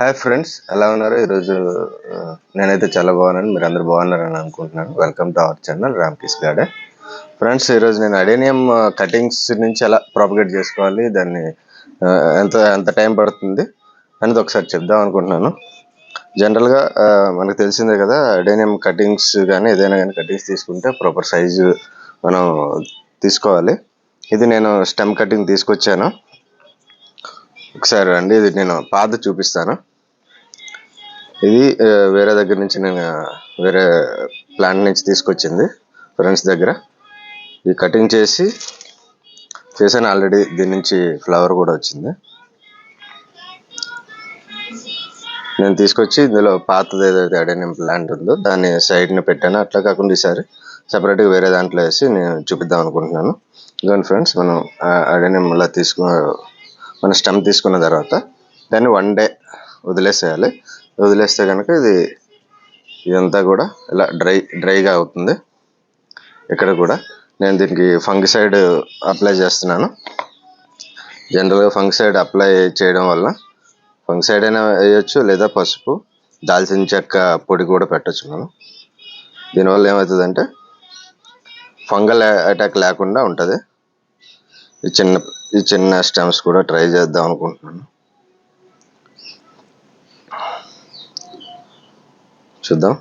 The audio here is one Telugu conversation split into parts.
హాయ్ ఫ్రెండ్స్ ఎలా ఉన్నారు? ఈరోజు నేనైతే చాలా బాగున్నాను. మీరు అందరు బాగున్నారని అనుకుంటున్నాను. Welcome to our channel Ramkis garden friends ఈరోజు నేను అడేనియం కటింగ్స్ నుంచి ఎలా ప్రాపగేట్ చేసుకోవాలి దాన్ని ఎంత ఎంత టైం పడుతుంది అనేది ఒకసారి చెప్దాం అనుకుంటున్నాను. జనరల్గా మనకు తెలిసిందే కదా అడేనియం కటింగ్స్ కానీ ఏదైనా కానీ కటింగ్స్ తీసుకుంటే ప్రాపర్ సైజు మనం తీసుకోవాలి. ఇది నేను స్టెమ్ కటింగ్ తీసుకొచ్చాను. ఒకసారి రండి ఇది నేను పాత చూపిస్తాను. ఇది వేరే దగ్గర నుంచి నేను వేరే ప్లాంట్ నుంచి తీసుకొచ్చింది ఫ్రెండ్స్ దగ్గర. ఇది కటింగ్ చేసి చేశాను ఆల్రెడీ దీని నుంచి ఫ్లవర్ కూడా వచ్చింది. నేను తీసుకొచ్చి ఇందులో పాతది ఏదైతే అడేనియం ప్లాంట్ ఉందో దాన్ని సైడ్ని పెట్టాను. అట్లా కాకుండా ఈసారి సపరేట్గా వేరే దాంట్లో వేసి నేను చూపిద్దాం అనుకుంటున్నాను. ఇదిగోండి ఫ్రెండ్స్ మనం అడేనియం ఇలా తీసుకు మన స్టమ్ తీసుకున్న తర్వాత దాన్ని వన్ డే వదిలేసేయాలి. వదిలేస్తే కనుక ఇది ఇదంతా కూడా ఇలా డ్రై డ్రైగా అవుతుంది. ఇక్కడ కూడా నేను దీనికి ఫంగిసైడ్ అప్లై చేస్తున్నాను. జనరల్గా ఫంగిసైడ్ అప్లై చేయడం వల్ల ఫంగిసైడ్ అయినా వేయచ్చు లేదా పసుపు దాల్చిన చెక్క పొడి కూడా పెట్టచ్చు మనం. దీనివల్ల ఏమవుతుందంటే ఫంగల్ అటాక్ లేకుండా ఉంటుంది. ఈ చిన్న ఈ చిన్న స్టెమ్స్ కూడా ట్రై చేద్దాం అనుకుంటున్నాను. చూద్దాం.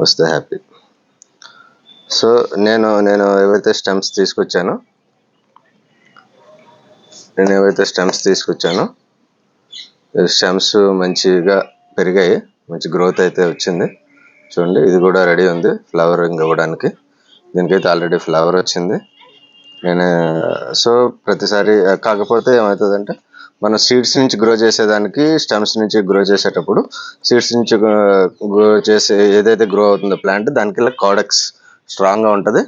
వస్తే హ్యాపీ. సో నేను నేను ఏవైతే స్టెమ్స్ తీసుకొచ్చానో నేను ఏవైతే స్టెమ్స్ తీసుకొచ్చానో స్టెమ్స్ మంచిగా పెరిగాయి. మంచి గ్రోత్ అయితే వచ్చింది. చూడండి ఇది కూడా రెడీ ఉంది. ఫ్లవరింగ్ ఇవ్వడానికి దీనికైతే ఆల్రెడీ ఫ్లవర్ వచ్చింది. నేను సో ప్రతిసారి కాకపోతే ఏమవుతుందంటే మనం సీడ్స్ నుంచి గ్రో చేసేదానికి స్టెమ్స్ నుంచి గ్రో చేసేటప్పుడు సీడ్స్ నుంచి గ్రో చేసే ఏదైతే గ్రో అవుతుందో ప్లాంట్ దానికి ఇలా కాడక్స్ స్ట్రాంగ్గా ఉంటుంది.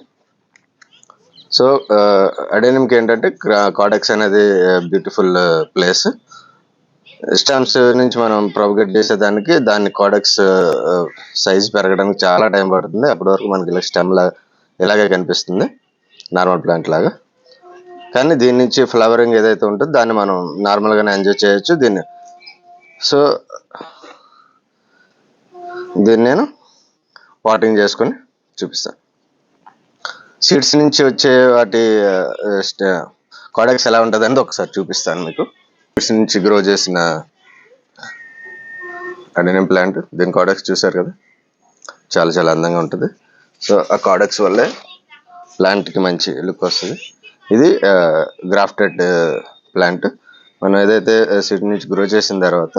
సో అడేనింకి ఏంటంటే కాడక్స్ అనేది బ్యూటిఫుల్ ప్లేస్ స్టెమ్స్ నుంచి మనం ప్రొపగేట్ చేసేదానికి దాన్ని కాడక్స్ సైజ్ పెరగడానికి చాలా టైం పడుతుంది. అప్పటి వరకు మనకి ఇలా స్టెమ్ ఇలాగే కనిపిస్తుంది. నార్మల్ ప్లాంట్ లాగా. కానీ దీని నుంచి ఫ్లవరింగ్ ఏదైతే ఉంటుందో దాన్ని మనం నార్మల్గానే ఎంజాయ్ చేయొచ్చు దీన్ని. సో దీన్ని నేను వాటింగ్ చేసుకొని చూపిస్తాను. సీడ్స్ నుంచి వచ్చే వాటి కాడక్స్ ఎలా ఉంటుంది అనేది ఒకసారి చూపిస్తాను మీకు. సీడ్స్ నుంచి గ్రో చేసిన అడినం ప్లాంట్ దీని కాడక్స్ చూసారు కదా? చాలా చాలా అందంగా ఉంటుంది. సో ఆ కాడక్స్ వల్లే ప్లాంట్కి మంచి లుక్ వస్తుంది. ఇది గ్రాఫ్టెడ్ ప్లాంట్. మనం ఏదైతే సీడ్ నుంచి గ్రో చేసిన తర్వాత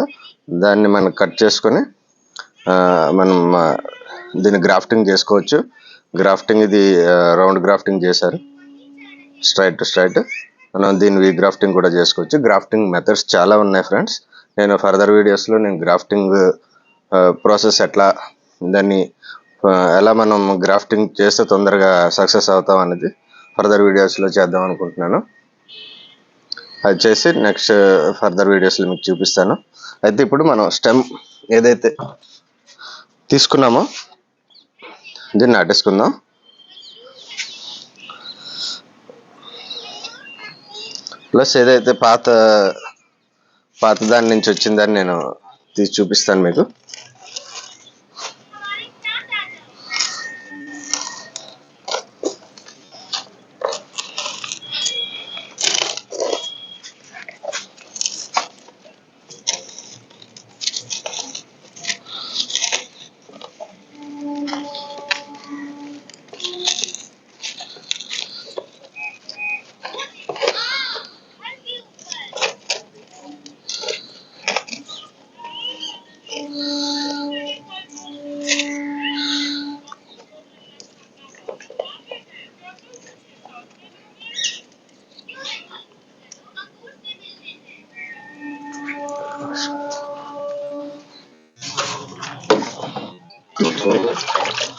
దాన్ని మనం కట్ చేసుకొని మనం దీన్ని గ్రాఫ్టింగ్ చేసుకోవచ్చు. గ్రాఫ్టింగ్ ఇది రౌండ్ గ్రాఫ్టింగ్ చేశారు. Straight to straight. మనం దీన్ని వీ గ్రాఫ్టింగ్ కూడా చేసుకోవచ్చు. గ్రాఫ్టింగ్ మెథడ్స్ చాలా ఉన్నాయి ఫ్రెండ్స్. నేను ఫర్దర్ వీడియోస్లో నేను గ్రాఫ్టింగ్ ప్రాసెస్ ఎట్లా దాన్ని ఎలా మనం గ్రాఫ్టింగ్ చేస్తే తొందరగా సక్సెస్ అవుతాం అనేది ఫర్దర్ వీడియోస్లో చేద్దాం అనుకుంటున్నాను. అది చేసి నెక్స్ట్ ఫర్దర్ వీడియోస్లో మీకు చూపిస్తాను. అయితే ఇప్పుడు మనం స్టెమ్ ఏదైతే తీసుకున్నామో దీన్ని నాటేసుకుందాం ప్లస్ ఏదైతే పాత పాత దాని నుంచి వచ్చిందని నేను తీసి చూపిస్తాను మీకు.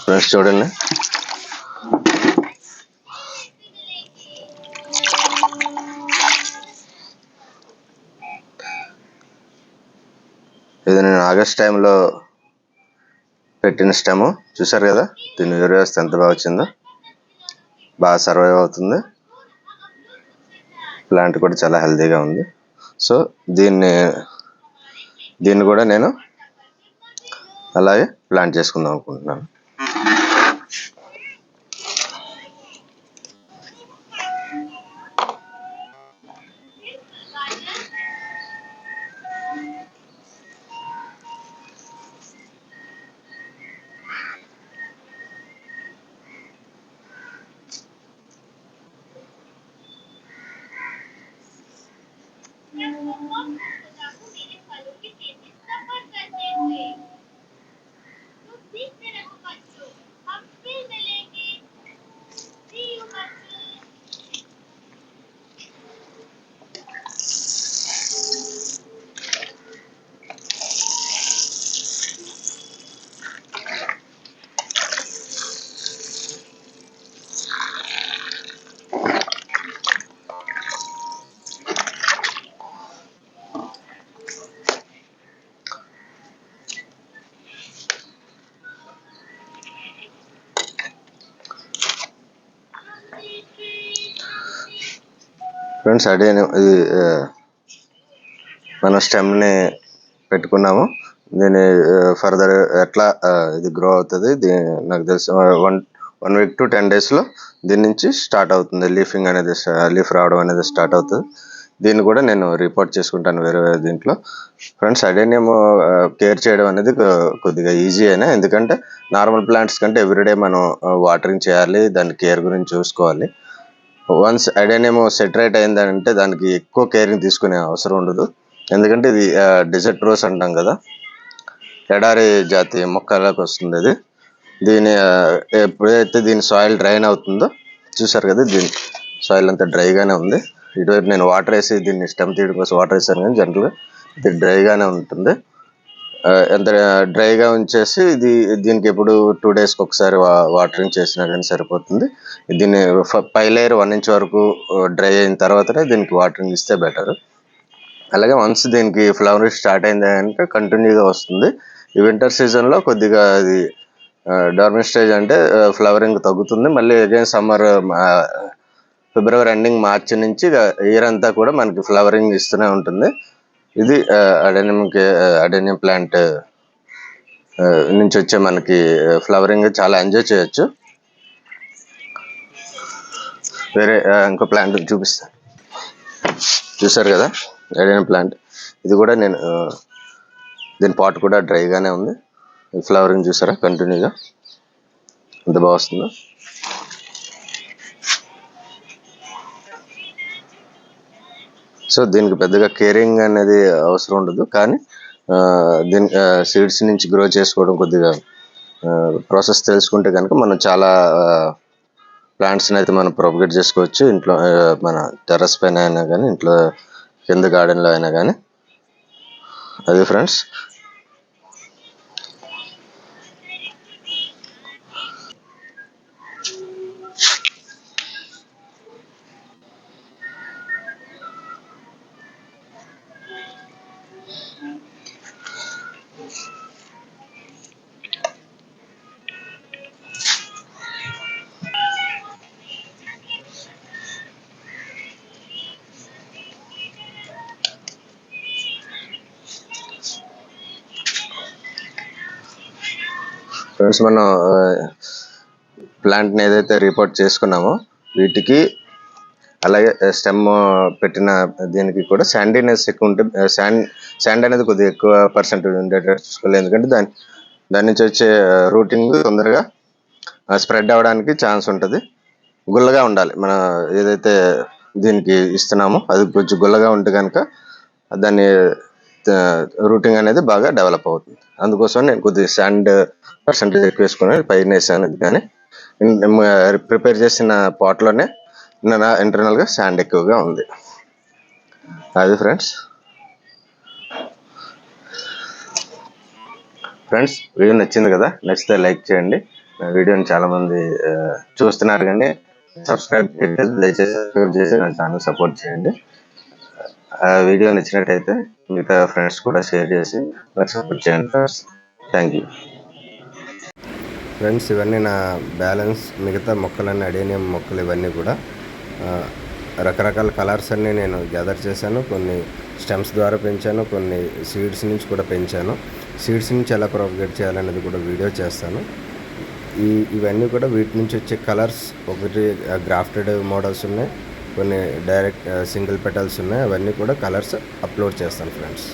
ఫ్రెండ్స్ చూడండి. ఇది నేను ఆగస్ట్ టైంలో పెట్టిన స్టెమ్. చూసారు కదా? దీని వ్యవస్థ ఎంత బాగా వచ్చిందో. బాగా సర్వైవ్ అవుతుంది. ప్లాంట్ కూడా చాలా హెల్తీగా ఉంది. సో దీన్ని దీన్ని కూడా నేను అలాగే ప్లాంట్ చేసుకుందాం అనుకుంటున్నాను. मेरे ఫ్రెండ్స్ అదే ఇది మనం స్టెమ్ని పెట్టుకున్నాము. దీని ఫర్దర్ ఎట్లా ఇది గ్రో అవుతుంది నాకు తెలిసి one one week to ten డేస్లో దీని నుంచి స్టార్ట్ అవుతుంది. లీఫింగ్ అనేది లీఫ్ రావడం అనేది స్టార్ట్ అవుతుంది. దీన్ని కూడా నేను రిపోర్ట్ చేసుకుంటాను వేరే వేరే దీంట్లో. ఫ్రెండ్స్ అడేనియం కేర్ చేయడం అనేది కొద్దిగా ఈజీ అయినా ఎందుకంటే నార్మల్ ప్లాంట్స్ కంటే ఎవ్రీడే మనం వాటరింగ్ చేయాలి దాని కేర్ గురించి చూసుకోవాలి. వన్స్ అడెనేమో సెటరేట్ అయిందంటే దానికి ఎక్కువ కేరింగ్ తీసుకునే అవసరం ఉండదు. ఎందుకంటే ఇది డిజర్ట్ రోస్ అంటాం కదా. ఎడారి జాతి మొక్కలకు వస్తుంది అది. దీని ఎప్పుడైతే దీని సాయిల్ డ్రైన్ అవుతుందో చూసారు కదా దీని సాయిల్ అంతా డ్రైగానే ఉంది. ఇటువైపు నేను వాటర్ వేసి దీన్ని స్టెమ్ తీయడం కోసం వాటర్ వేసాను కానీ జనరల్గా ఇది డ్రైగానే ఉంటుంది. ఎంత డ్రైగా ఉంచేసి ఇది దీనికి ఎప్పుడు టూ డేస్కి ఒకసారి వా- వాటరింగ్ చేసినా కానీ సరిపోతుంది. దీన్ని ఫ- పై లేయర్ వన్ ఇంచ్ వరకు డ్రై అయిన తర్వాతనే దీనికి వాటరింగ్ ఇస్తే బెటర్. అలాగే వన్స్ దీనికి ఫ్లవరింగ్ స్టార్ట్ అయింది అంటే కంటిన్యూగా వస్తుంది. ఈ వింటర్ సీజన్లో కొద్దిగా అది డార్మిన్ స్టేజ్ అంటే ఫ్లవరింగ్ తగ్గుతుంది. మళ్ళీ అగైన్ సమ్మర్ ఫిబ్రవరి ఎండింగ్ మార్చి నుంచి ఇయర్ అంతా కూడా మనకి ఫ్లవరింగ్ ఇస్తూనే ఉంటుంది. ఇది అడేనియం అడేనియం ప్లాంట్ నుంచి వచ్చే మనకి ఫ్లవరింగ్ చాలా ఎంజాయ్ చేయొచ్చు. వేరే ఇంకో ప్లాంట్ చూపిస్తాను చూసారు కదా అడేనియం ప్లాంట్. ఇది కూడా నేను దీని పాట్ కూడా డ్రైగానే ఉంది. ఫ్లవరింగ్ చూసారా కంటిన్యూగా? ఎంత బాగా వస్తుందో. సో దీనికి పెద్దగా కేరింగ్ అనేది అవసరం ఉండదు. కానీ దీని సీడ్స్ నుంచి గ్రో చేసుకోవడం కొద్దిగా ప్రాసెస్ తెలుసుకుంటే కనుక మనం చాలా ప్లాంట్స్ని అయితే మనం ప్రొపగేట్ చేసుకోవచ్చు. ఇంట్లో మన టెర్రస్ పైన అయినా కానీ ఇంట్లో కింద గార్డెన్లో అయినా కానీ. అది ఫ్రెండ్స్ ఫ్రెండ్స్ మనం ప్లాంట్ని ఏదైతే రిపోర్ట్ చేసుకున్నామో వీటికి అలాగే స్టెమ్ పెట్టిన దీనికి కూడా శాండీనెస్ ఎక్కువ ఉంటే శాండ్ శాండ్ అనేది కొద్దిగా ఎక్కువ పర్సెంటేజ్ ఉండేటట్టు చూసుకోవాలి. ఎందుకంటే దాని దాని నుంచి వచ్చే రూటింగ్ తొందరగా స్ప్రెడ్ అవ్వడానికి ఛాన్స్ ఉంటుంది. గుల్లగా ఉండాలి. మన ఏదైతే దీనికి ఇస్తున్నామో అది కొంచెం గుల్లగా ఉంటే కనుక దాన్ని రూటింగ్ అనేది బాగా డెవలప్ అవుతుంది. అందుకోసం నేను కొద్దిగా శాండ్ పర్సంటేజ్ ఎక్కువ వేసుకుని పైన వేసాను. కానీ ప్రిపేర్ చేసిన పాట్లోనే నా ఇంటర్నల్గా శాండ్ ఎక్కువగా ఉంది. అది ఫ్రెండ్స్ ఫ్రెండ్స్ వీడియో నచ్చింది కదా? నచ్చితే లైక్ చేయండి. వీడియోని చాలామంది చూస్తున్నారు కానీ సబ్స్క్రైబ్ చేయలేదు దయచేసి సబ్స్క్రైబ్ చేసి నా ఛానల్ సపోర్ట్ చేయండి. వీడియో నచ్చినట్టయితే మిగతా ఫ్రెండ్స్ కూడా షేర్ చేసి నాకు సపోర్ట్ చేయండి ఫ్రెండ్స్. Thank you. ఫ్రెండ్స్ ఇవన్నీ నా బ్యాలెన్స్ మిగతా మొక్కలన్నీ అడేనియం మొక్కలు ఇవన్నీ కూడా రకరకాల కలర్స్ అన్నీ నేను గ్యాదర్ చేశాను. కొన్ని స్టెమ్స్ ద్వారా పెంచాను కొన్ని సీడ్స్ నుంచి కూడా పెంచాను. సీడ్స్ నుంచి ఎలా ప్రొపగేట్ చేయాలనేది కూడా వీడియో చేస్తాను. ఈ ఇవన్నీ కూడా వీటి నుంచి వచ్చే కలర్స్ ఒకటి గ్రాఫ్టెడ్ మోడల్స్ ఉన్నాయి. కొన్ని డైరెక్ట్ సింగిల్ పెటల్స్ ఉన్నాయి అవన్నీ కూడా కలర్స్ అప్లోడ్ చేస్తాను ఫ్రెండ్స్.